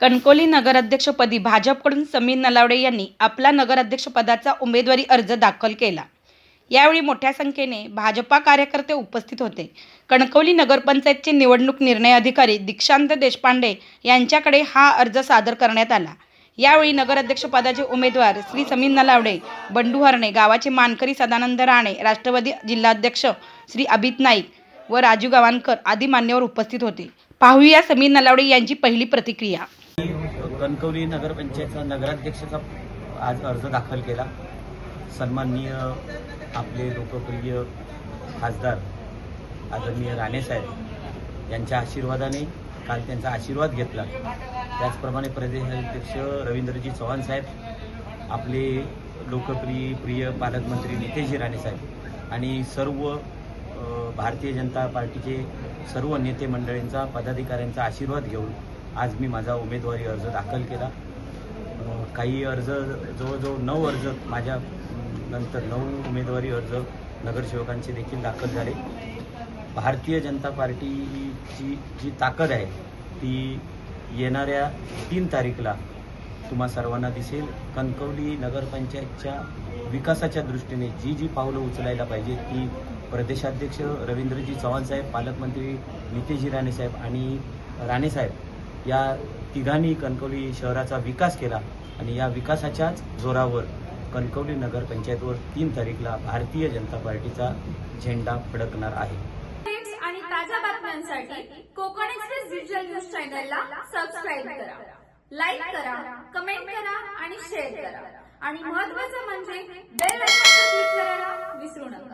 कणकोली नगराध्यक्षपदी भाजपकडून समीर नलावडे यांनी आपला नगराध्यक्षपदाचा उमेदवारी अर्ज दाखल केला. यावेळी मोठ्या संख्येने भाजपा कार्यकर्ते उपस्थित होते. कणकवली नगरपंचायतचे निवडणूक निर्णय अधिकारी दीक्षांत देशपांडे यांच्याकडे हा अर्ज सादर करण्यात आला. यावेळी नगराध्यक्षपदाचे उमेदवार श्री समीर नलावडे बंडू हरणे गावाचे मानकरी सदानंद राणे राष्ट्रवादी जिल्हाध्यक्ष श्री अभित नाईक व राजू गवाणकर आदी मान्यवर उपस्थित होते. पाहूया समीर नलावडे यांची पहिली प्रतिक्रिया. कणकवली नगरपंचायतचा नगराध्यक्षाचा आज अर्ज दाखल केला. सन्माननीय आपले लोकप्रिय खासदार आदरणीय राणेसाहेब यांच्या आशीर्वादाने काल त्यांचा आशीर्वाद घेतला. त्याचप्रमाणे प्रदेशाध्यक्ष रवींद्रजी चव्हाण साहेब आपले लोकप्रिय प्रिय पालकमंत्री नितेशजी राणेसाहेब आणि सर्व भारतीय जनता पार्टीचे सर्व नेते मंडळींचा पदाधिकाऱ्यांचा आशीर्वाद घेऊन आज मी माझा उमेदवारी अर्ज दाखल केला. काही अर्ज जवळजवळ नऊ अर्ज माझ्या नंतर नऊ उमेदवारी अर्ज नगरसेवकांचे देखील दाखल झाले. भारतीय जनता पार्टीची जी ताकद आहे ती येणाऱ्या तीन तारीखला तुम्हा सर्वांना दिसेल. कणकवली नगरपंचायतच्या विकासाच्या दृष्टीने जी जी पावलं उचलायला पाहिजे ती प्रदेशाध्यक्ष रवींद्रजी चव्हाण साहेब पालकमंत्री नितेशजी राणेसाहेब आणि राणेसाहेब या तिघांनी कणकवली शहराचा विकास केला आणि या विकासाच्याच जोरावर कणकवली नगर पंचायतवर तीन तारीखला भारतीय जनता पार्टीचा झेंडा फडकणार आहे. आणि ताज्या बातम्यांसाठी कोकण एक्सप्रेस डिजिटल न्यूज चॅनलला सबस्क्राईब करा. लाईक करा कमेंट करा आणि शेअर करा. आणि महत्वाचं म्हणजे बेल आयकॉनवर क्लिक करायला विसरू नका.